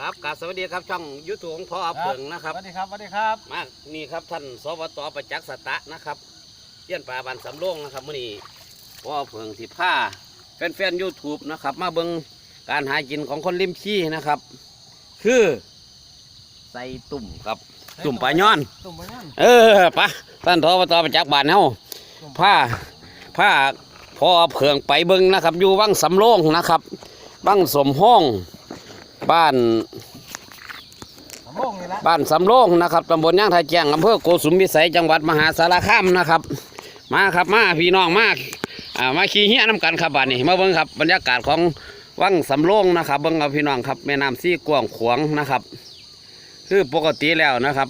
ครับกราบสวัสดีครับช่องยูทูบของพ่ออาเพิงนะครับสวัสดีครับสวัสดีครับมานี่ครับท่านสวตประจักษ์สตะนะครับเยี่ยนป่าบันสำโรงนะครับมื่อนี้พ่ออาเพิงสิผ้าแฟนๆยูทูบนะครับ มาเบิ่งการหากินของคนริมขี้นะครับ คือใส่ตุ่มครับตุ่มปลาย้อน ตุ่มปลาย้อนเออปะท่านทอบตประจักษ์บ้านเฮาผ้าผ้าพอเพิงไปเบิ่งนะครับ อยู่วังสำโรงนะครับวังสมห้อง บ้านสำโรงนี่ละบ้านสำโรงนะครับตำบลย่างท่าแจ้งอำเภอโกสุมพิสัยจังหวัดมหาสารคามนะครับ มาครับมาพี่น้องมาอ่ามาขี่เฮียน้ำกันครับบ้านนี้มาเบิ่งครับบรรยากาศของวังสำโรงนะครับเบิ่งเอาพี่น้องครับแม่น้ำซี่กว้างขวางนะครับ คือปกติแล้วนะครับ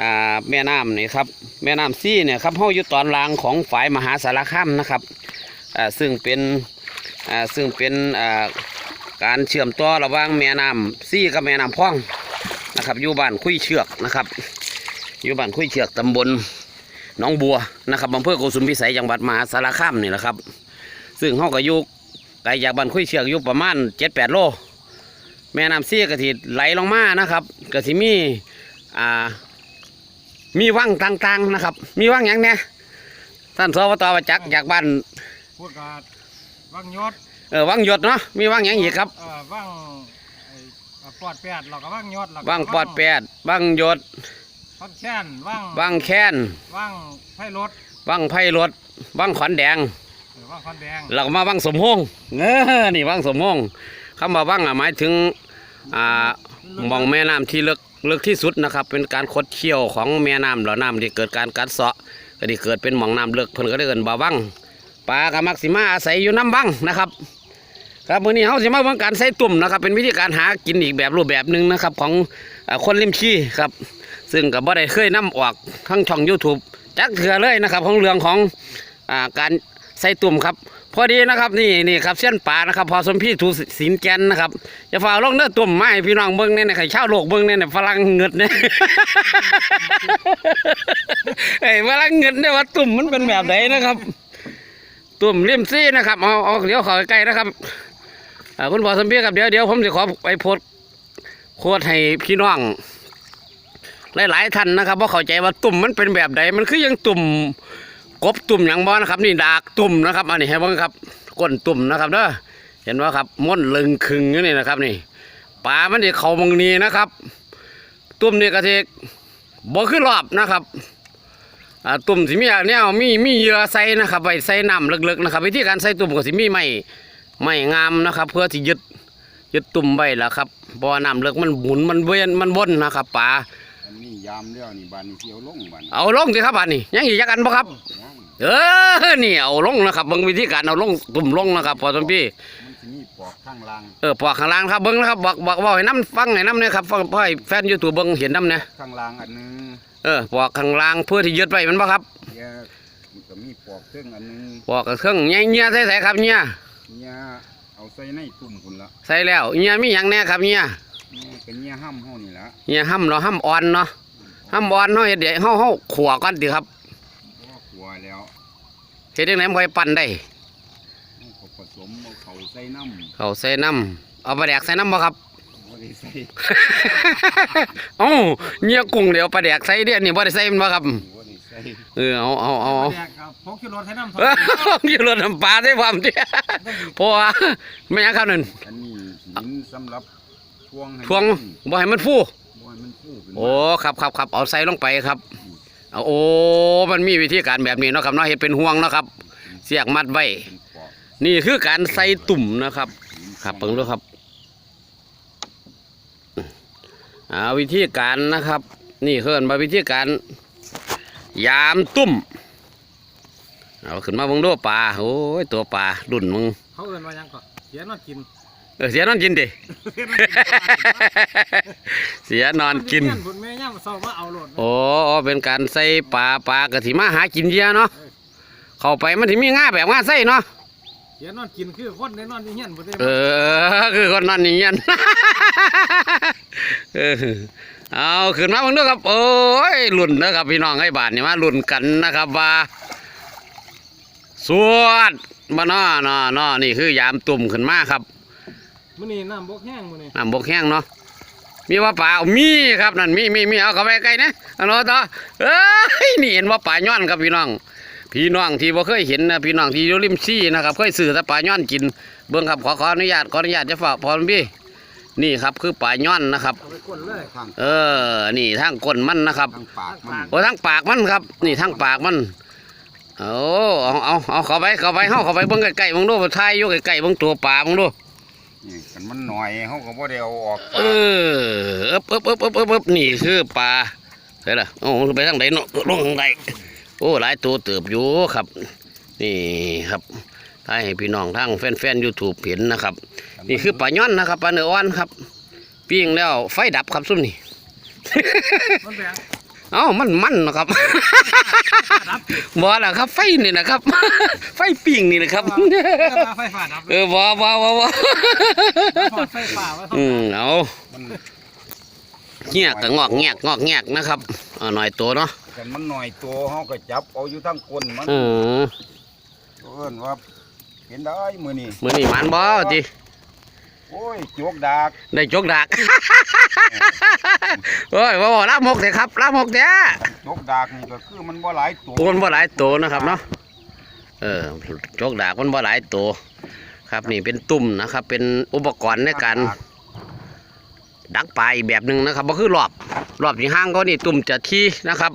อ่าแม่น้ำนี่ครับแม่น้ำซี่เนี่ยครับเฮาอยู่ตอนล่างของฝ่ายมหาสารคามนะครับอ่าซึ่งเป็นอ่าซึ่งเป็นอ่า การเชื่อมต่อระหว่างแม่น้ำซี่กับแม่น้ำพ่องนะครับอยู่บ้านคุยเชือกนะครับอยู่บ้านคุยเชือกตำบลหนองบัวนะครับอำเภอโกสุมพิสัยจังหวัดมหาสารคามนี่แหละครับ ซึ่งเฮาก็อยู่ไกลจากบ้านคุยเชือกอยู่ประมาณเจ็ดแปดโล แม่น้ำเสียกระทิไหลลงมานะครับกระทิมีอ่ามีวังต่างๆนะครับ มีวังอย่างเนี้ยท่านสวตประจักษ์จากบ้านพูดกับว่างยศ เออวังหยดเนาะมีวังอย่างอีกครับเอ่อว่างไอ้อ่าปอดแปดเราก็ว่างยศเราก็วังปอดแปดวังหยดว่างแช่นว่างวังแค้นว่างไผ่รถวังไผ่รถวังขอนแดงหรือว่างคอนแดงเราก็มาวังสมพงษ์เออนี่วังสมพงษ์คำว่าวังอะหมายถึงอ่ามองแม่น้ำที่ลึกลึกที่สุดนะครับ เป็นการคดเคี้ยวของแม่น้ำเหล่าน้ำที่เกิดการกัดเซาะก็ที่เกิดเป็นหมองน้ำลึกเพิ่นก็ได้เอิ้นบ่าวังปลากระมักสิมาอาศัยอยู่น้ำวังนะครับ ครับมื้อนี้เฮาสิมาเบิ่งการใส่ตุ่มนะครับ เป็นวิธีการหากินอีกแบบรูปแบบหนึ่งนะครับ ของอคนริมขี้ครับ ซึ่งก็บ่ได้เคยนํออกทั้งช่อง YouTube จักเถื่อเลยนะครับ ของเรื่องของอาการใส่ตุ่มครับ พอดีนะครับนี่นี่ครับเส้นป่านะครับ พอสมพี่ถูสินแกนนะครับอย่าฝ่าลงเนื้อตุ่มไม้พี่น้องเบิ้งเนี่ยนะใครชาวโลกเบิ้งเนี่ยฝรั่งเงิดเนี่ยไอ้ยฝรั่งเงิดเนี่ยว่าตุ่มมันเป็นแบบไหนนะครับ ตุ่มเลี่ยมซี่นะครับเอาเอาเดี๋ยวเขอใกล้นะครับ คุณพ่อสมพี่ครับเดี๋ยวเดี๋ยวผมจะขอไปโพสโคดให้พี่น้อง หลาย ๆ ท่านนะครับว่าเข้าใจว่าตุ่มมันเป็นแบบใดมันคือยังตุ่มกบตุ่มอย่างบ่นะครับ นี่ดากตุ่มนะครับอันนี้ให้บ้างครับก้นตุ่มนะครับเด้อเห็นว่าครับม้วนลึงคึงอยู่นี่นะครับ นี่ปลามันที่เขามองนี้นะครับ ตุ่มเนี่กระเทกบ่ขึ้นรอบนะครับตุ่มสิมีอันเนี้ยมีมีเยื่อใส่นะครับไว้ใส่น้ำลึกๆนะครับวิธีการใส่ตุ่มก็สิมีไม้ ไม้งามนะครับ เพื่อที่ยึดยึดตุ่มไว้ล่ะครับเพราะว่าน้ำลึกมันหมุนมันเวียนมันวนนะครับปลาอันนี้ยามแล้วนี่บานนี้สิเอาลงบานเอาลงสิครับอันนี้ยังอีกจักอันบ่ครับยังเออนี่เอาลงนะครับเบิ่งวิธีการเอาลงตุ่มลงนะครับพอสมพี่มันสิมีปอกข้างล่างเออปอกข้างล่างครับเบิ่งนะครับบอกบอกบอกให้น้ำฟังให้น้ำเนี่ยครับฟังพ่อให้แฟนยูทูบเบิ่งเห็นน้ำเนี่ยข้างล่างอันหนึงเออปอกข้างล่างเพื่อที่ยึดไว้มันบ่ครับเดี๋ยวมันก็มีปอกเครื่องอันหนึงปอกกับเครื่องเงี้ยเงี้ยใส่ใส่ครับเงี้ย เนี่ยเอาใส่ในตุ่มพุ่นละใส่แล้วเงี้ยมีหยังแน่ครับเงี้ยเนี่ยเป็นเนี่ยห้ำเฮานี่ละเงี้ยห้ำเนาะห้ำอ่อนเนาะห้ำอ่อนเนาะเฮ็ดเดี๋ยวเฮาเฮาขัวก่อนดิครับบ่ขัวแล้วเฮ็ดจังได๋มันค่อยปั่นได้เอาเขาผสมเอาเขาใส่น้ำเขาใส่น้ำเอาปลาแดกใส่น้ำบ่ครับ บ่ได้ใส่เอ้าเงี้ยกุ้งเดี๋ยวปลาแดกใส่เดี๋ยวนี่บ่ได้ใส่มันบ่ครับบ่ได้ใส่ เออเอาเอาเอาเอาแดกกับพกชิรถให้น้ำเอออยู่รถน้ำปลาได้ความเดียเพราะว่าไม่อยังครับนั่นอันนี้หินสำหรับทวงให้ทวงบ่ให้มันฟูบ่ให้มันฟูขึ้นมาโอ้ครับครับครับเอาใส่ลงไปครับเอาโอ้มันมีวิธีการแบบนี้เนาะครับเนาะเห็ดเป็นห่วงเนาะครับ เสียกมัดไว้เป็นปอกนี่คือการใส่ตุ่มนะครับครับเพิ่งดูครับอ่าวิธีการนะครับ นี่คือมาวิธีการ ยามตุ่มเอาขึ้นมาเบิ่งดูปลาโอ้ยตัวปลาดุนมึงเขาเอินว่าหยังก่อนเสียนอนกินเออเสียนอนกินดิเสียนอนกินเยผุนแม่ย่ามเศร้ามาเอาโหลดโอ้เป็นการใส่ปลาปลากะทิมาหากินเยอะเนาะเข้าไปมันถึมีง่าแบบง่าใส่เนาะเสียนอนกินคือคนได้นอนที่เฮียนบ่ได้เออคือคนนั้นนี่เงี้ยเออ เอาขึ้นมาเบิ่งเด้อครับ โอ้ยลุ่นนะครับพี่น้องให้บาทนี่มาลุ่นกันนะครับว่าสวดมาน้อน้อน้อนี่คือยามตุ่มขึ้นมาครับมื้อนี้น้ำบกแห้งมื้อนี้น้ำบกแห้งเนาะมีว่าป่ามีครับนั่นมีมีมีเอาเข้าไปใกล้นะเอาเนาะต่อเอ้ยนี่เห็นว่าป่าย้อนครับพี่น้อง พี่น้องที่บ่เคยเห็นนะพี่น้องที่อยู่ริมซี่นะครับเคยซื้อแต่ป่าย้อนกินเบิ่งครับขอขออนุญาตขออนุญาตจะฝากพรพี่ นี่ครับคือป่าย้อนนะครับ เอาไปก้นเลยข้างเออ นี่ทางก้นมันนะครับข้างปากมันโอ้ทางปากมันครับ นี่ทางปากมันโอ้เอาเอาเอาเข้าไปเข้าไปเฮาเข้าไปเบิ่งใกล้ๆเบิ่งดูทายอยู่ใกล้ๆเบิ่งตัวปลาเบิ่งดูนี่กันมันหน่อยเขาก็บ่ได้เอาออกเออเอบเอบเอบเอบเอบเอบนี่คือปลาเห็นล่ะโอ้ไปทางไหนเนาะลงทางใดโอ้หลายตัวเติบอยู่ครับ นี่ครับ ถ้าให้พี่น้องทางแฟนๆ YouTube เห็นนะครับ นี่คือปลาย้อนนะครับปลาเนื้ออ่อนครับปิ้งแล้วไฟดับครับซุ่มนี่มันแบงเอ้ามันมันนะครับดับบ่ล่ะครับ ไฟนี่นะครับ ไฟปิ้งนี่นะครับไฟฟ้าดับเออบ่บ่บ่บ่ถอดไฟฟ้าไว้อืมเอามันเงียกก็งอกแงกงอกแงกนะครับเอาหน่อยตัวเนาะกันมันหน่อยตัวเขาก็จับเอาอยู่ทั้งก้นมันอืมเอิ้นว่า เห็นได้มื้อนี้มื้อนี้หมันบ่ติโอ้ยจกดากได้จกดักโอ้ยบ่บ่ลามกเด้ครับลามกเด้จกดากนี่ก็คือมันบ่หลายตัวโอนบ่หลายตัวนะครับเนาะเออจกดักมันบ่หลายตัวครับนี่เป็นตุ่มนะครับ เป็นอุปกรณ์ในการดักปลาอีกแบบหนึ่งนะครับก็คือรอบรอบที่ห้างเขานี่ตุ่มจะที่นะครับ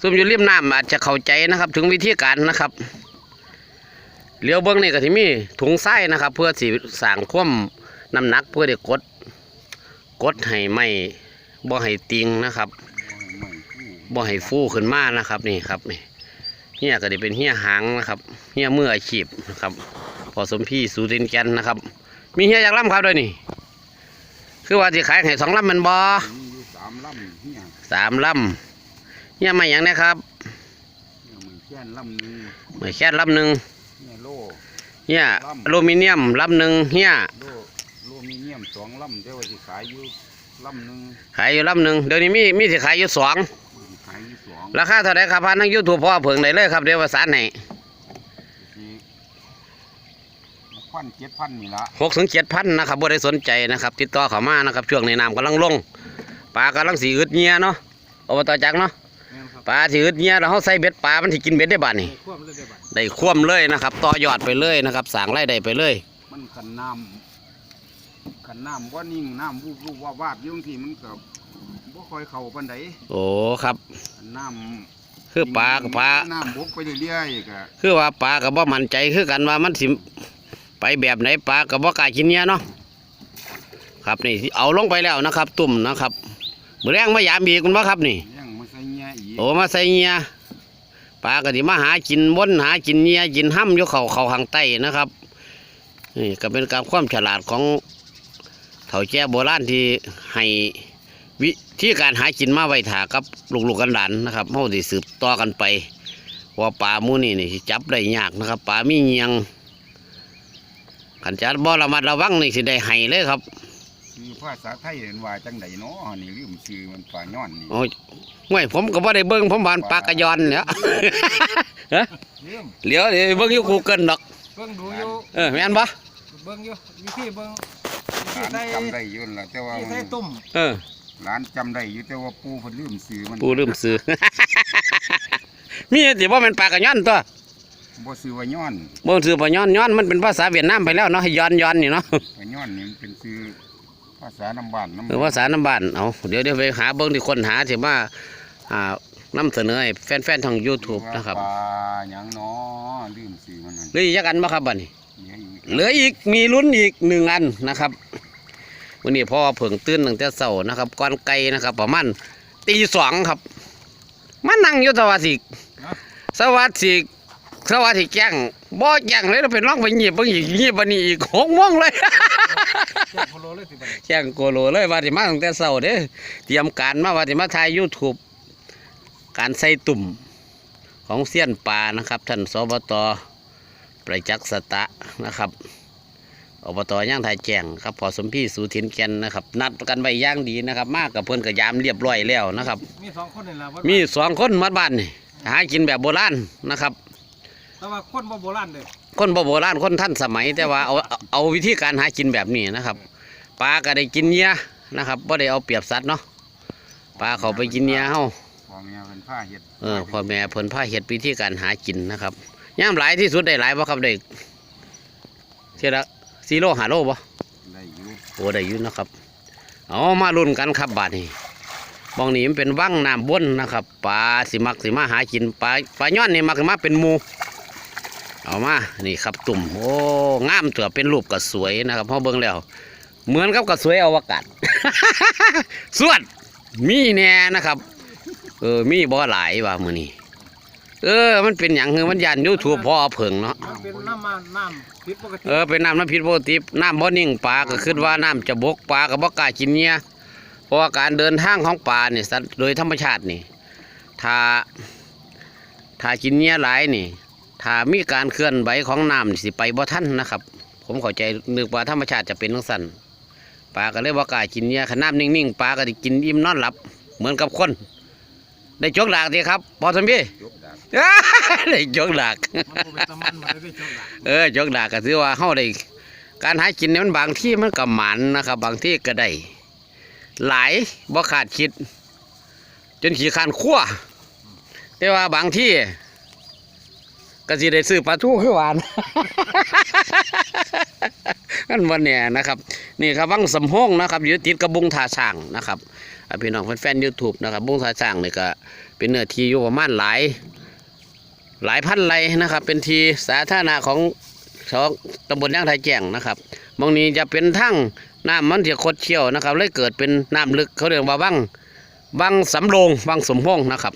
ซุ่มอยู่ริมน้ำอาจจะเข้าใจนะครับ ถึงวิธีการนะครับ เลี้ยวเบิ้งนี่ก็ที่มีถุงไส้นะครับ เพื่อสีสั่งคว่ำน้ำหนักเพื่อเด็กกดกดให้ไม่บ่ให้ติงนะครับบ่ให้ฟูขึ้นมานะครับนี่ครับนี่เฮียก็จะเป็นเฮียหางนะครับเฮียมืออาชีพนะครับ พอสมพี่สูตินแกนนะครับ มีเฮียอยากล่ำครับด้วยนี่ คือว่าสิขายให้สองลำแมันบ่มีอยู่สามลำเฮียสามลำเนี่ยมาอย่างนี้ครับเฮียมันแค่นลำหนึง เนี่ยอลูมิเนียมลำหนึ่งเนี่ยโลโลมีเนียมสองลำแต่ว่าสิขายอยู่ลำหนึงขายอยู่ลำหนึ่งเดี๋ยวนี้มีมีสิขายอยู่สองขายอยู่สองราคาเท่าไหรครับพานังยูทูบพ่อเผิงได้เลยครับเดี๋ยวประสานให้สิพันเจ็ดพันนี่ละหกถึงเจ็ดพันนะครับบ่ได้สนใจนะครับ ติดต่อเข้ามานะครับช่วงนี้น้ำกำลังลงปลากำลังสีอึดเงียเนาะอบตจักเนาะแม่นครับ ปลาสีอึดเงียแล้วเขาใส่เบ็ดปลา มันที่กินเบ็ดได้บ้านี่ควบเลยเด้อบัดได้คว่ำเลยนะครับ ต่อยอดไปเลยนะครับสั่งไล่ได้ไปเลย มันขันน้ำขันน้ำว่านิ่งน้ำวูบวูบวาบวาบอยุ่จังที่มันกับบ่ค่อยเข้าปานใดโอ้ครับขันน้ำคือปลากับปลาน้ำบกไปเรื่อยๆก็คือว่าปลากับบ่มั่นใจคือกันว่ามันสิไปแบบไหนปลากับบ่กล้ากินเนี่ยเนาะครับนี่สิเอาลงไปแล้วนะครับ ตุ่มนะครับมือแรงมายามอีกคุณบ่ครับนี่ อีกโอ้มาใส่เงียปลาก็สิมาหากินวนหากินเงียกินห้ำอยู่เขาเขาทางใต้นะครับนี่ก็เป็นการความฉลาดของเถ่าแก่โบราณที่ให้วิธีการหากินมาไว้ถากับลูกๆกันหลานนะครับเฮาสิสืบต่อกันไปว่าปลามูนี่นี่จับได้ยากนะครับปลามีเงียงขันจัดบ่ระมัดระวังนี่สิได้ให้เลยครับ คือภาษาไทยเห็นว่าจังใดเนาะนี่ลืมชื่อมันปลาย้อนนี่โอ้ยห่วยผมก็บ่ได้เบิ่งผมบานปลากระยอนเนี่ยฮะเรื่องเหลียวเดี๋ยวเบิ่งอยู่กูเกิลดอกเบิ่งดูอยู่เออแม่นบ่เบิ่งอยู่วิธีเบิ่งวิธีร้านใส่จำได้อยู่นั่นล่ะแต่ว่าวิธีใส่ตุ่มเออร้านจำได้อยู่แต่ว่าปูเพิ่นลืมชื่อมันปูลืมซื้อมีสิบ่แม่นปลากระยอนตัวบ่ชื่อว่าย้อนบ่ซื้อปลาย้อนย้อนมันเป็นภาษาเวียดนามไปแล้วเนาะให้ย้อนย้อนนี่เนาะปลาย้อนนี่มันเป็นชื่อ ภาษาน้ำบ้านน้ำหรือภาษาน้ำบ้านเอาเดี๋ยวเดี๋ยวไปหาเบิ่งที่คนหาสิมาอ่านำเสนอให้แฟนๆทาง YouTube นะครับปลาหยังเนาะลืมชื่อมันนั่นเหลืออีกจักอันบ่ครับบัดนี้เนี่ยอีกเหลืออีกมีลุ้นอีกหนึ่งอันนะครับวันนี้พ่อเพิ่งตื่นตั้งแต่เช้านะครับก่อนไกลนะครับ ประมาณตีสองครับมานั่งอยู่สวัสดิสวัสดิสวัสดิแจ้งบ่แจ้งเลยเราเป็นร้องไปหยิบเบิ่งอีกหยิบบันนี้อีกหกโมงเลยแจ้ง โคโลเลยสิบัดนี้แจ้งโกโลเลยว่าสิมาตั้งแต่เช้าเด้อเตรียมการมาว่าสิมาถ่าย YouTube การใส่ตุ่มของเสี้ยนปลานะครับ ท่านสบตประจักษ์สตะนะครับอบตย่างถ่ายแจ้งครับพอสมพี่สูถินแกนนะครับ นัดกันไว้อย่างดีนะครับ มากกับเพื่อนกับยามเรียบร้อยแล้วนะครับ มีสองคนนี่ล่ะวัดมีสองคนมาบ้านนี่หากินแบบโบราณนะครับแต่ว่าคนบ่โบราณเด้อ คนบ่โบราณคนท่านสมัยแต่ว่าเอาเอาเอาวิธีการหากินแบบนี้นะครับปลาก็ได้กินเหยื่อนะครับบ่ได้เอาเปรียบสัตว์เนาะปลาเขาไปกินเหยื่อเฮาพ่อแม่เป็นผ้าเฮ็ดเออพ่อแม่เพิ่นพาเฮ็ดวิธีการหากินนะครับย่ามหลายที่สุดได้หลายบ่ครับได้เท่าละ4โล5โลบ่ได้อยู่โอ้ได้อยู่นะครับเอามาลุ้นกันครับบาดนี้บองนี้มันเป็นวังน้ำบนนะครับปลาสิมักสิมาหากินปลาปลาย้อนนี่มักสิมาเป็นหมู เอามา นี่ครับตุ่ม โอ้งามตัวเป็นรูปกระสวยนะครับพอเบิ่งแล้ว เหมือนกับกระสวยอวกาศสวดมีแน่นะครับ เออ มีบ่หลายว่ามื้อนี้ เออ มันเป็นหยังคือมันยันยูทูบพอเอาเผิงเนาะมันเป็นน้ำมันน้ำผิดปกติ เออ เป็นน้ำน้ำพิษปกติน้ำบ่นิ่งปลาก็คิดว่าน้ำจะบกปลาก็บ่กล้ากินเนี่ยเพราะว่าการเดินทางของปลาเนี่ยสัตว์โดยธรรมชาตินี่ ถ้า ถ้ากินเนี่ยหลายนี่ ถ้ามีการเคลื่อนไหวของน้ำสิไปบ่ทันนะครับ ผมเข้าใจนึกว่าธรรมชาติจะเป็นจังซั่นปลาก็เลยบ่กล้ากินเนี่ยขน้ำนิ่งๆปลาก็ได้กินอิ่มนอนหลับ เหมือนกับคน ได้จกดากดีครับพอสมพี่ได้จกดากเป็นตะมันมันได้จบละเออจกดากก็ถือว่าเฮาได้การหากินเนี่ยมันบางที่มันก็หมันนะครับ บางที่ก็ได้หลายบ่ขาดคิด จนขี้คานขั้วแต่ว่าบางที่ ก็สิได้ซื้อปลาทูคือหวาน นั่นวันเนี่ยนะครับ นี่ครับวังสำโพงนะครับอยู่ติดกับบุงทาช่างนะครับพี่น้องแฟนๆยูทูบนะครับ บุงทาช่างนี่ก็เป็นเนื้อที่อยู่ประมาณหลาย หลายพันไรนะครับ เป็นทีสาธารณะของของตำบลย่างไทยแจ้งนะครับบางนี้จะเป็นทั้งน้ำมันที่คดเชี่ยวนะครับเลยเกิดเป็นน้ำลึกเขาเรียกว่าบังบังสำโรงบังสมพงษ์นะครับ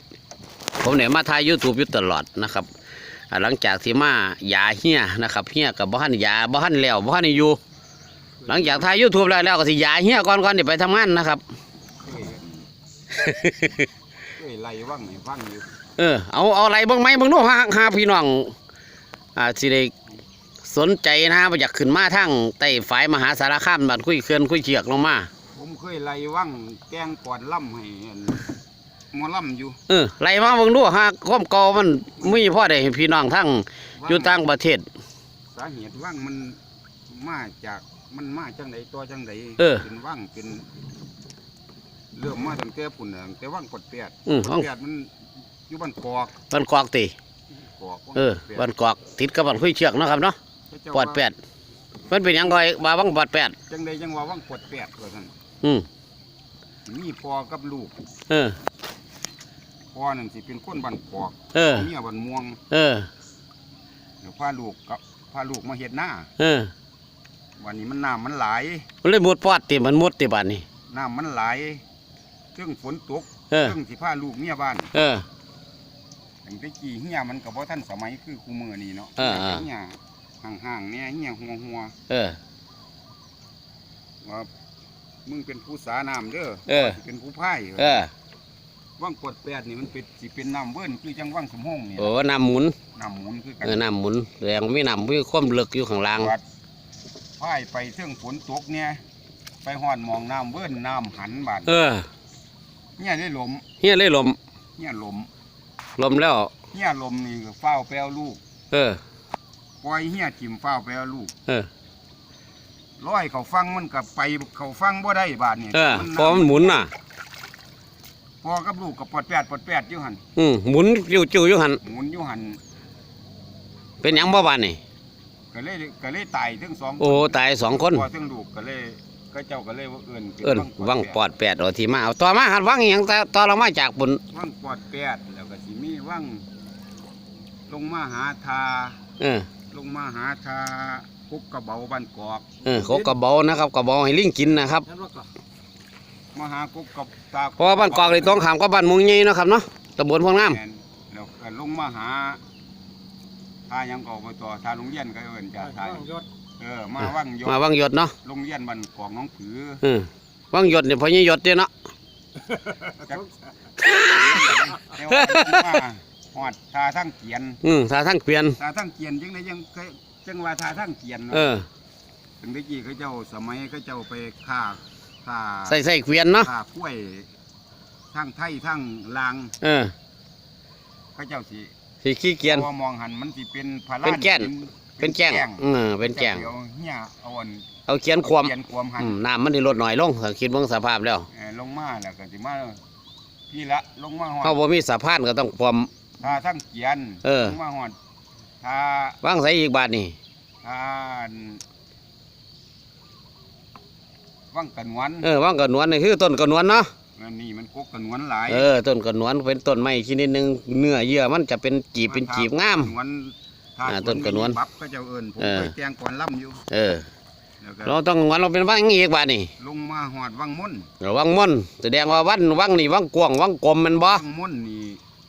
ผมเนี่ยมาถ่ายยูทูบอยู่ตลอดนะครับ หลังจากที่มายาเฮียนะครับเฮียกับบ้านยาบ้านแล้วบ้านอยู่ หลังจากถ่ายยูทูบแล้วแล้วก็สิยาเฮียก่อนก่อนเดี๋ยวไปทำงานนะครับเคยเคยไล่ว่างให้ฟังอยู่เออเอาเอาอะไรบ้างไหมบ้างโน้หาหาพี่น้องอ่าสิได้สนใจนะว่าอยากขึ้นมาทั้งใต้ฝายมหาสารคามบัดคุยเขื่อนคุยเชือกลงมาผมเคยไล่ว่างแกงก่อนล่ำให้อัน หมอล่ำอยู่เออไล่มาเบิ่งดูหาความเก่ามันมีพ่อได้ให้พี่น้องทั้งอยู่ต่างประเทศ สาเหตุว่างมันมาจากมันมาจังไดตัวจังไดเออเป็นว่างเป็นเริ่มมาตั้งแต่ปุ่นน่ะตั้งแต่ว่างกดแปดอืมกเอาดแปดมันอยู่บ้านกอกบ้านกอกติกอกเออบ้านกอกติดกับบ้านคุยเชือกเนาะครับเนาะเขาเจ้าปอดแปดมันเป็นหยังก่อยบาบังปอดแปดจังไดจังว่าว่างกดแปดว่าซั่นอืมมีพ่อกับลูกเออ พ่อนั่นสิเป็นคนบ้านกอกเออเมียบ้านม่วงเออ เดี๋ยวพาลูกกับพาลูกมาเฮ็ดหน้าเออวันนี้มันน้ำมันไหลายมันเลยมุดปอดติมันมุดติบัดนี้ น้ำมันไหลายซึ่งฝนตกเออซึ่งสิพาลูกเมียบ้านเออตั้งแต่กี้เฮียมันก็บ่ทันสมัยคือคู่มือนี่เนาะเออเออเฮียห่างๆเนี่ยเฮียหัวหัวเออ ๆว่ามึงเป็นผู้สาน้ำเด้อเออ สิเป็นผู้พายเออ ว่างกดแปดนี่มันเป็นสิเป็นน้ำเบิ้นคือจังว่างสมห้องนี่โอ้น้ำหมุนน้ำหมุนคือกัเออน้ำหมุนแรงมีน้ำมีความลึกอยู่ข้างล่างวัดพายไปเทิงฝนตกเนี่ยไปหอนมองน้ำเบิ้นน้ำหันบาดเออเนี่ยได้ลมเฮียเลยลมเนี่ยลมลมแล้ว เนี่ยลมนี่ก็เฝ้าวแปลวลูกเออ ปล่อยเฮียจิ้มเฝ้าวแปลวลูกเออ ร้อยเขาฟังมันกับไปเขาฟังบ่ได้บาดนี่เออพอมันหมุนน่ะ พอกับลูกกับปอดแปดปอดแปดอยู่หันอืมหมุนจิ้วจิ้วอยู่หันหมุนอยู่หันเป็นหยังบ่บานนี่ก็เลยก็เลยตายทั้งสองโอ้ตายสองคน พอทั้งลูกก็เลยก็เจ้าก็เลยว่าเอื่นป็เอิ้นวังปอดแปดเอาทีมาเอาต่อมาหันวังอหยังแต่ต่อเรามาจากบุญวังปอดแปดแล้วก็สิมีวังลงมาหาทา เออลงมาหาทากุกกระเบาบ้านกอก เออเขากระเบานะครับกระเบาให้ลิงกินนะครับ นั่นว่าก็ มาหากุกกับตาเพราะว่าบ้านกอกเลยต้องขามกับบ้านมุงใหญ่เนาะครับเนาะตำบลพวงน้แม่นแล้วก็ลงมาหาทายังก็ไปต่อทาโรงเรียนก็เอิ้นจ้ะทาว่างยศเออมาวังยำมาวังหยดเนาะโรงเรียนบ้านกอกน้องผือเออวังหยดเนี่ยพอยี่หยดเด้เนาะ จักแต่ว่ามาหอดทาทั้งเกียนอืมถ้าทั้งเปลี่ยน ทาทั้งเกียนจังไดยังเคยจังว่าทาทั้งเกียนเนาะ เออ ถึงได้กี้เขาเจ้าสมัยเขาเจ้าไปฆ่า ฆ่าใส่ใส่เกวียนเนาะฆ่ากล้วยทั้งไทยทั้งลางเออเขาเจ้าสิสีขี้เกียจพอมองหันมันสิเป็นพาราเป็นแก่นเเป็นแจ้งเออเป็นแจ้งเดี๋ยวเนี่ยเอาอันเอาเขียนความเขียนความหัน อืมน้ำมันได้ลดหน่อยลงถ้าคิดเบิ่งสภาพแล้วเอ่อลงมาแล้วก็สิมาพี่ละลงมาหอดเฮาบ่มีสะพานก็ต้องความถ้าทั้งเขียนเออ ลงมาหอดถ้าวางใส่อีกบาทนี่ถ้า ว่างกันวนเออวางกระนวนนี่คือต้นกระนวนเนาะอันนี้มันกกกันวนหลายเออต้นกระนวนเป็นต้นไม้ชนิดหนึงเนื้อเยื่อมันจะเป็นจีบเป็นจีบงามกระนวนถ้าอ่าต้นกระนวนบับก็จะเอิ้นผมเออเคยแต่งก่อนล่ำอยู่ เออแล้วก็เราต้องงวนเราเป็นว่างอีกบาทนี่ลงมาหอดวังม่นระวังม่อนแสดงว่าวันวังนี่วังกวางวังกลมแมันบ่วังม่นนี่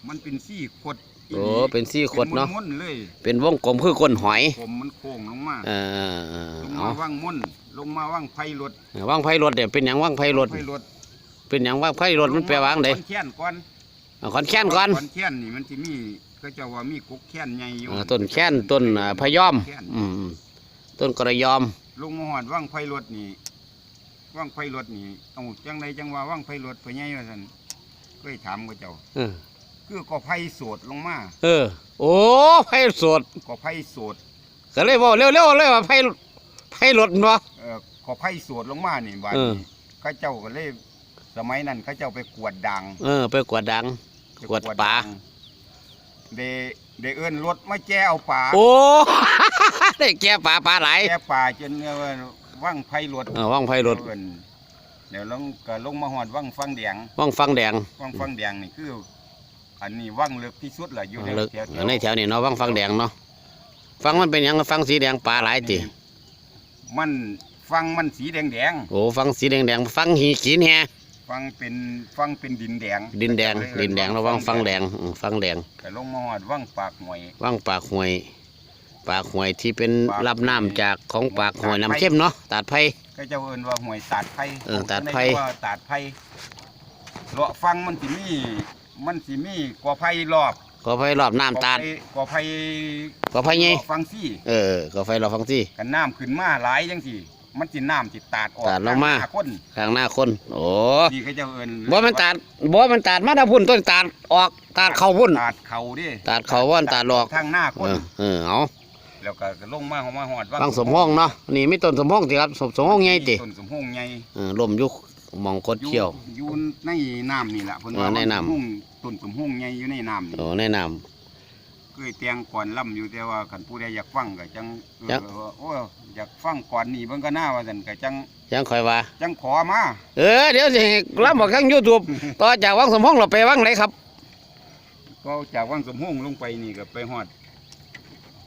มันเป็นซี่ขดอี โอ้หลีเป็นซี่ขดเนาะป็ม่นๆเลยเป็นวงกลมคือก้นหอยผมมันโค้งลงมาเออเออเออลงเอามาว่างม่นลงมาว่างไผ่รถว่างไผรถเนี่ยเป็นหยังว่างไผรถไผ่รถเป็นหยังว่างไผรถมันแปลว่าจั่งใดขอนแค้นก่อนเอาขอนแค้นก่อนขอนแค้นนี่มันสิมีก็จะว่ามีกกแค้นใหญ่อยู่เออต้นแค้นต้นอ่าพะยอมแค้นอืมต้นกระยอม ลงมาหอดว่างไผ่รถนี่ว่างไผ่รถนี่เอาจังใดจังว่าว่างไผ่รถไปใหญ่ว่าซั่นก็ถามกับเจ้าเออ คือก็ไผ่โสดลงมาเออ โอ้ไผสดก็ไผ่โสดก็เลยบอกเร็วๆเลยว่าไผไผรถเนาะเออก็ไผ่โสดลงมานี่บาดเออ นี้เขาเจ้าก็เลยสมัยนั้นเขาเจ้าไปกวดด่างเออ ไปกวาดดัง ไปกวดปลาด่งเดเดเอิ้นรถมาแจ้เอาปลาโอ้ ได้แก่ปลาปลาไหลายแจ้ปลาจนเว่าว่างไผ่รถเออว่างไผรถเอิ้นเดี๋ยวลงก็ลงมาหอดว่างฟังแดงว่างฟังแดง ว่างฟังแดงนี่คือ อันนี้ว่างเลึกที่สุดแหละอยู่ในเลิกแถวๆในแถวนี้เนาะว่างฟังแดงเนาะฟังมันเป็นหยังฟังสีแดงปลาหลายติมันฟังมันสีแดงแดงโอ้ฟังสีแดงแดงฟังหีขีนแฮๆฟังเป็นฟังเป็นดินแดง ดินแดง ดินแดงระวังฟังแดงอืมฟังแดงแต่ลงมาหอดว่างปากหวยว่างปากห่วย ปากห่วยที่เป็นปากรับน้ำจากของปากห่วยตาดน้ำไผ่เข้มเนาะตาดไผ่ก็จะเอิ้นว่าหวยตาดไผ่เออตาดไผ่เขจะเรียกว่าตาดไผ่เลาะฟังมันสิมี มันสิมีกอไผ่รอบก็ไผ่รอบน้ำตาดกอไผ่ก็ไผ่ไงเลาะฟังซี่ เออก็ไผ่รอบฟังที่กันน้ำขึ้นมาหลายจังสิมันสิน้ำสิตาดออกตาดลงมาหคนข้างหน้าคนโอ้นี่ก็จะเอิ้นบ่มันตาดบ่มันตาดมาถ้าพุ่นต้นตาดออกตาดเข้าพุ่นตาดเขาดิตาดเข้าว่านตาดหลอกทางหน้าคเอนอเออเอาแล้วก็ลงมาของมาหอดฟังสมห้องเนาะนี่มีต้นสมห้องติครับสมสมห้องใหญ่ติต้นสมห้องใหญ่เออลมอยุค มองคดเขี้ยว อยู่ในน้ำนี่แหละเพิ่นเออว่าในน้ำสมห้องต้นสมห้องใหญ่อยู่ในน้ำนี่โอ้แนะนเคยเตียงก่อนล่ำอยู่แต่ว่าคันผู้ใดอยากฟังก็จังเออจังว่าโอ้ยอยากฟังก่อนนี่เบิ่งก็น่าว่าซั่นก็จังำยังคอยว่า จังขอมาเออเดี๋ยวสิให้รับบอกข้างยูทูบต่อจากวังสมห้องเราไปวังไหนครับก็จากวังสมห้องลงไปนี่ก็ไปฮอด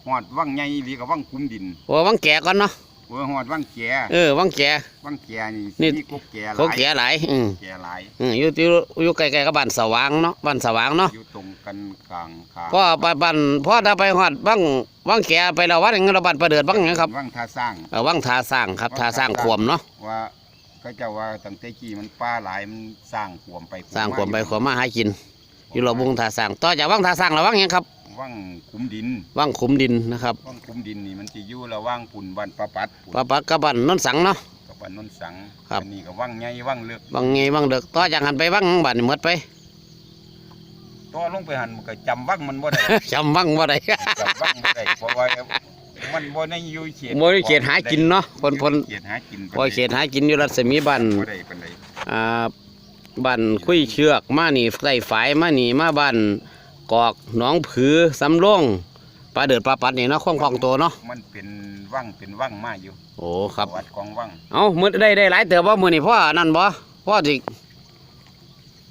ฮอดวังใหญ่อีหรือก็วังคุ้มดิน โอ้วังแก่ก่อนเนาะ โอ้ยฮอดวังแก่เออวังแก่วังแก่นี่นี่มีกบแก่หเขาลายแก่หลายอืมแก่หลายอืมอยู่อยู่อยู่ใกล้ๆกับบ้านสว่างเนาะบ้านสว่างเนาะอยู่ตรงกันกลางขาพ่อไปบ้านพ่อถ้าไปฮอดวังวังแก่ไปแล้ววัดอย่างเงี้ยเราบ้านประเดิดวังหยังครับวังท่าสร้างเออวังทาสร้างครับทาสร้างขวมเนาะว่าก็เจ้าว่าตั้งแต่กี้มันป้าหลายมันสร้างขวมไปสร้างขวมไปขวมมาหากินอยู่ระบุงทาสร้างต่อจากวังทาสร้างเราวังหยังครับ วังขุมดินวังขุมดินนะครับวังขุมดินนี่มันจะอยู่ระหว่างปุ่นบ้านประปัดปุ่นปะปักกับบ้านนนสังเนาะกับบ้านนนสังครับอันนี้ก็วังใหญ่วังเลือกวังไงวังเด็กต่อจากหันไปวังบ้านนี่หมดไปต่อลงไปหันมันก็จำวังมันบ่ได้จำวังบ่ได้จำวังบ่ได้เพราะว่ามันบ่ในอยู่เขตบ่ได้เขตหากินเนาะเพิ่นเพิ่นเขตหากินพอเขตหากินอยู่รัศมีบ้านบ่ได้ปานใดอ่าบ้านคุยเชือกมานี่ใส่ฝายมานี่มาบ้าน กอกหนองผือสำโรงปลาเดือดปลาปัดนี่เนาะคล่องคล่องตัวเนาะมันเป็นวังเป็นวังมาอยู่โอ้ครับประวัดของวังเอามื้อได้ได้หลายเติบบ่มื้อนี่พ่อนั่นบ่พ่อสิ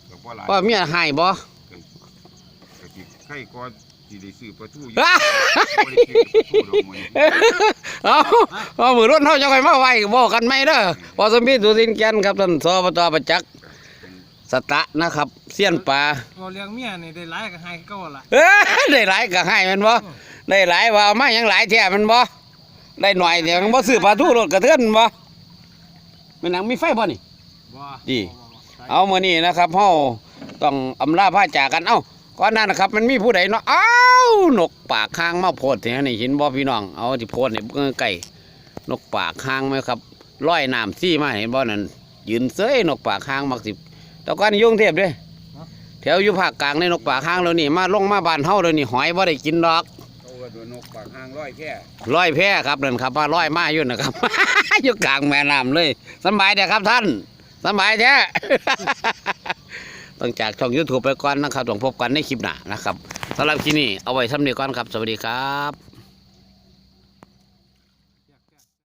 ก็บ่หลายพ่อเมียให้บ่ก็สิใครก็สิได้ซื้อปลาทูอยู่อ้าบ่ได้ซื้อปลาทูดอกมื้อนี้เอาเอามือรุ่นเฮาจะค่อยมาไว้บอกกันไหมเด้อพอสมพิสุสินแก่นครับท่านสอบตประจักษ์ สตะนะครับเสี้ยนปลาเราเลี้ยงเมียนี่ได้หลายก็ให้เก็ละเอ้ยได้หลายก็ให้แมันบ่ได้หลายว่าเอามาหยังหลายแท้แมันบ่ได้หน่อยเดี๋ยวบ่ซื้อปลาทูรถกระเทือนบ่แม่นหนังมีไฟบ่นี่บ่ดีเอามื้อนี้นะครับเฮาต้องอำลาพาจากกันเอ้าก่อนหนั้นนะครับ มันมีผู้ใดเนาะอ้าวนกปากค้างมาโพดเนี่ยนี่เห็นบ่พี่น้องเอาที่โพดนี่เบิ่งใกล้นกปากค้างไหมครับลอยน้ำซี่มาเห็นบ่นั่นยืนเซ้ยนกปากค้างมักสิ แต่ก่อนนี่อยุ่กรุงเทพเด้แถวอยู่ภาคกลางในนกปากค้างแล้วนี่มาลงมาบ้านเฮาแล้วนี่หอยบ่ได้กินดอกเขาก็โดนนกกปากหางร้อยแค่ร้อยแพครับนั่นครับว่าร้อยมาอยู่นะครับ อยู่กลางแม่น้ำเลยสำบายเด้อครับท่านสำบายแท้ ต้องจากช่อง YouTube ไปก่อนนะครับต้องพบกันในคลิปหน้านะครับสำหรับคลิปนี้เอาไว้สำเนีก่อนครับ สวัสดีครับ